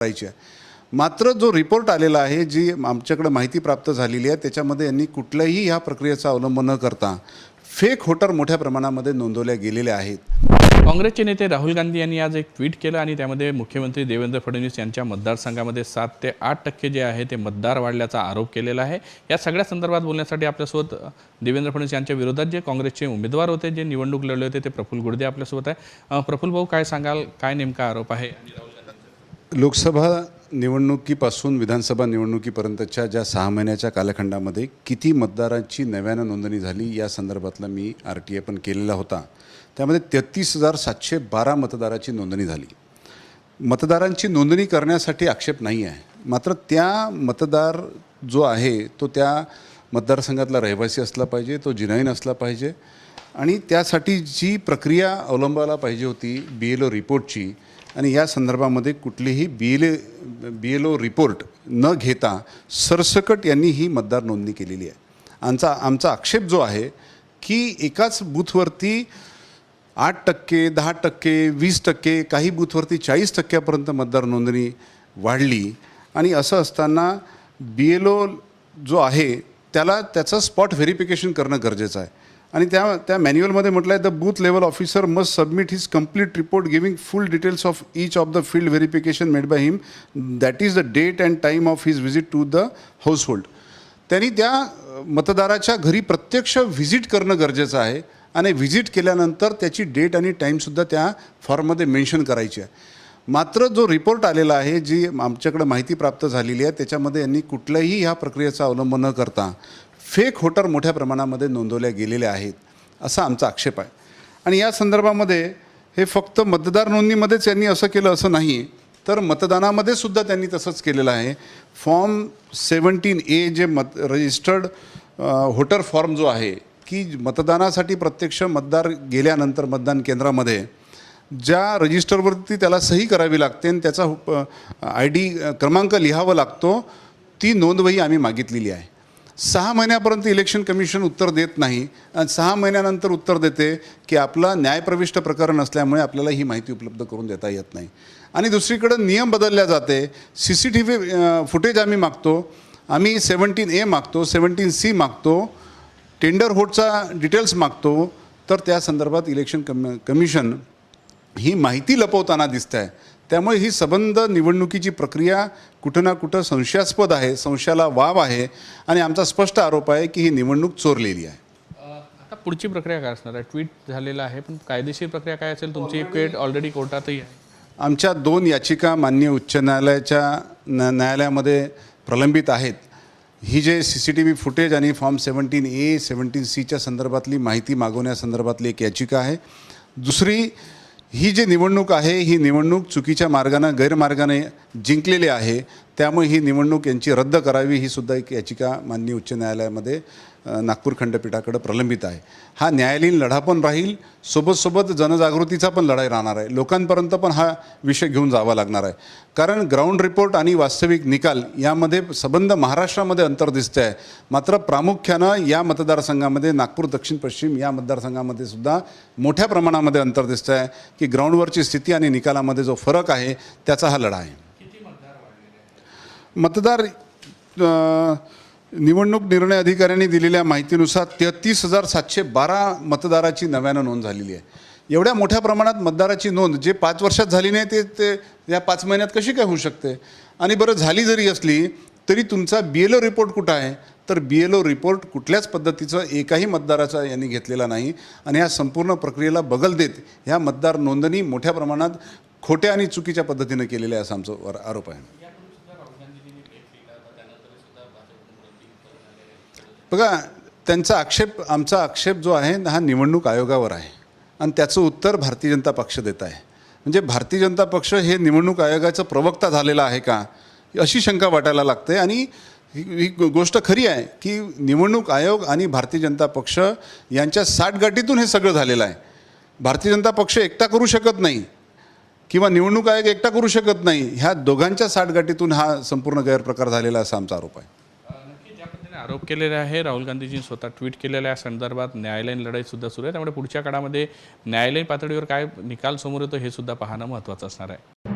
करायची आहे मात्र जो रिपोर्ट आलेला आहे जी आमच्याकडे माहिती प्राप्त झालेली आहे त्याच्यामध्ये यांनी कुठल्याही ह्या प्रक्रियेचा अवलंब न करता फेक होटर मोठ्या प्रमाणामध्ये नोंदवल्या गेलेल्या आहेत. काँग्रेसचे नेते राहुल गांधी यांनी आज एक ट्विट केलं आणि त्यामध्ये मुख्यमंत्री देवेंद्र फडणवीस यांच्या मतदारसंघामध्ये सात ते आठ टक्के जे आहे ते मतदार वाढल्याचा आरोप केलेला आहे. या सगळ्या संदर्भात बोलण्यासाठी आपल्यासोबत देवेंद्र फडणवीस यांच्या विरोधात जे काँग्रेसचे उमेदवार होते जे निवडणूक लढले होते ते प्रफुल्ल गुडदे आपल्यासोबत आहे. प्रफुल्ल भाऊ काय सांगाल? काय नेमका आरोप आहे? राहुल लोकसभा निवडणुकीपासून विधानसभा निवडणुकीपर्यंतच्या ज्या सहा महिन्याच्या कालखंडामध्ये किती मतदारांची नव्यानं नोंदणी झाली या संदर्भातला मी आर टी आय पण केलेला होता त्यामध्ये तेहतीस हजार सातशे बारा मतदाराची नोंदणी झाली. मतदारांची नोंदणी करण्यासाठी आक्षेप नाही आहे. मात्र त्या मतदार जो आहे तो त्या मतदारसंघातला रहिवासी असला पाहिजे तो जिनाईन असला पाहिजे आणि त्यासाठी जी प्रक्रिया अवलंबायला पाहिजे होती बी एल ओ रिपोर्टची आणि या संदर्भामध्ये कुठलीही B L A B L O report न घेता सरसकट यांनी ही मतदार नोंदणी केलेली आहे. आमचा आमचा आक्षेप जो आहे की एकाच बूथवरती आठ टक्के दहा टक्के वीस टक्के काही बूथवरती चाळीस टक्क्यापर्यंत मतदार नोंदणी वाढली आणि असं असताना बी एल ओ जो आहे त्याला त्याचं स्पॉट व्हेरिफिकेशन करणं गरजेचं आहे. आणि त्या त्या मॅन्युअलमध्ये म्हटलं आहे the booth level officer must submit his complete report giving full details of each of the field verification made by him that is the date and time of his visit to the household त्यांनी त्या मतदाराच्या घरी प्रत्यक्ष visit करणं गरजेचं आहे आणि visit केल्यानंतर त्याची डेट आणि टाईमसुद्धा त्या फॉर्ममध्ये मेन्शन करायची आहे. मात्र जो रिपोर्ट आलेला आहे जी आमच्याकडे माहिती प्राप्त झालेली आहे त्याच्यामध्ये यांनी कुठल्याही ह्या प्रक्रियेचा अवलंब न करता फेक होटर मोठ्या प्रमाणामध्ये नोंदवल्या गेलेल्या आहेत असा आमचा आक्षेप आहे. आणि या संदर्भामध्ये हे फक्त मतदार नोंदणीमध्येच यांनी असं केलं असं नाही तर मतदानामध्ये सुद्धा त्यांनी तसंच केलेलं आहे. फॉर्म सेवन्टीन ए जे मत रजिस्टर्ड होटर फॉर्म जो आहे की मतदानासाठी प्रत्यक्ष मतदार गेल्यानंतर मतदान केंद्रामध्ये ज्या रजिस्टरवरती त्याला सही करावी लागते आणि त्याचा आय डी क्रमांक लिहावा लागतो ती नोंदवही आम्ही मागितलेली आहे. सहा महिन्यापर्यंत इलेक्शन कमिशन उत्तर देत नाही. आणि सहा महिन्यानंतर उत्तर देते की आपला न्यायप्रविष्ट प्रकरण असल्यामुळे आपल्याला ही माहिती उपलब्ध करून देता येत नाही. आणि दुसरीकडं नियम बदलल्या जाते. C C T V footage आम्ही मागतो. आम्ही सेवन्टीन ए मागतो सेवन्टीन सी मागतो. टेंडर होटचा डिटेल्स मागतो. तर त्या संदर्भात इलेक्शन कम कमिशन ही माहिती लपवताना दिसत आहे त्यामुळे ही सबंध निवडणुकीची प्रक्रिया कुठं ना कुठं संशयास्पद आहे संशयाला वाव आहे आणि आमचा स्पष्ट आरोप आहे की ही निवडणूक चोरलेली आहे. आता पुढची प्रक्रिया काय असणार आहे? ट्विट झालेलं आहे पण कायदेशीर प्रक्रिया काय असेल? तुमची केट ऑलरेडी कोर्टातही आहे. आमच्या दोन याचिका मान्य उच्च न्यायालयाच्या न न्यायालयामध्ये प्रलंबित आहेत. ही जे C C T V footage आणि फॉर्म सेवन्टीन ए सेवन्टीन सीच्या संदर्भातली माहिती मागवण्यासंदर्भातली एक याचिका आहे. दुसरी ही जी निवडणूक आहे ही निवडणूक चुकीच्या मार्गानं गैरमार्गाने जिंकलेली आहे त्यामुळे ही निवडणूक यांची रद्द करावी ही सुद्धा एक याचिका माननीय उच्च न्यायालयामध्ये नागपूर खंडपीठाकडे प्रलंबित आहे. हा न्यायालयीन लढा पण राहील सोबत सोबत जनजागृतीचा पण लढाई राहणार आहे. लोकांपर्यंत पण हा विषय घेऊन जावा लागणार आहे. कारण ग्राउंड रिपोर्ट आणि वास्तविक निकाल यामध्ये संबंध महाराष्ट्रामध्ये अंतर दिसतं आहे मात्र प्रामुख्यानं या मतदारसंघामध्ये नागपूर दक्षिण पश्चिम या मतदारसंघामध्ये सुद्धा मोठ्या प्रमाणामध्ये अंतर दिसतं आहे की ग्राउंडवरची स्थिती आणि निकालामध्ये जो फरक आहे त्याचा हा लढा आहे. मतदार निवडणूक निर्णय अधिकाऱ्यांनी दिलेल्या माहितीनुसार तेहतीस हजार सातशे बारा मतदाराची नव्यानं नोंद झालेली आहे. एवढ्या मोठ्या प्रमाणात मतदाराची नोंद जे पाच वर्षात झाली नाही ते ते या पाच महिन्यात कशी काय होऊ शकते? आणि बरं झाली जरी असली तरी तुमचा बी एल ओ रिपोर्ट कुठं आहे? तर बी एल ओ रिपोर्ट कुठल्याच पद्धतीचं एकाही मतदाराचा यांनी घेतलेला नाही. आणि ह्या संपूर्ण प्रक्रियेला बगल देत ह्या मतदार नोंदणी मोठ्या प्रमाणात खोट्या आणि चुकीच्या पद्धतीनं केलेल्या आहे असा आमचा वर- आरोप आहे. बघा त्यांचा आक्षेप आमचा आक्षेप जो आहे हा निवडणूक आयोगावर आहे. आणि त्याचं उत्तर भारतीय जनता पक्ष देत आहे. म्हणजे भारतीय जनता पक्ष हे निवडणूक आयोगाचं प्रवक्ता झालेला आहे का अशी शंका वाटायला लागते. आणि ही गोष्ट खरी आहे की निवडणूक आयोग आणि भारतीय जनता पक्ष यांच्या साठगाठीतून हे सगळं झालेलं आहे. भारतीय जनता पक्ष एकटा करू शकत नाही किंवा निवडणूक आयोग एकटा करू शकत नाही ह्या दोघांच्या साठगाठीतून हा संपूर्ण गैरप्रकार झालेला असा आमचा आरोप आहे. आरोप केलेले आहे. राहुल गांधीजींनी स्वतः ट्विट केलेल्या संदर्भात न्यायालयीन लढाई सुद्धा सुरू आहे. त्यामुळे पुढच्या काळामध्ये न्यायालयीन पातळीवर काय निकाल समोर येतो हे सुद्धा पाहणं महत्त्वाचं असणार आहे.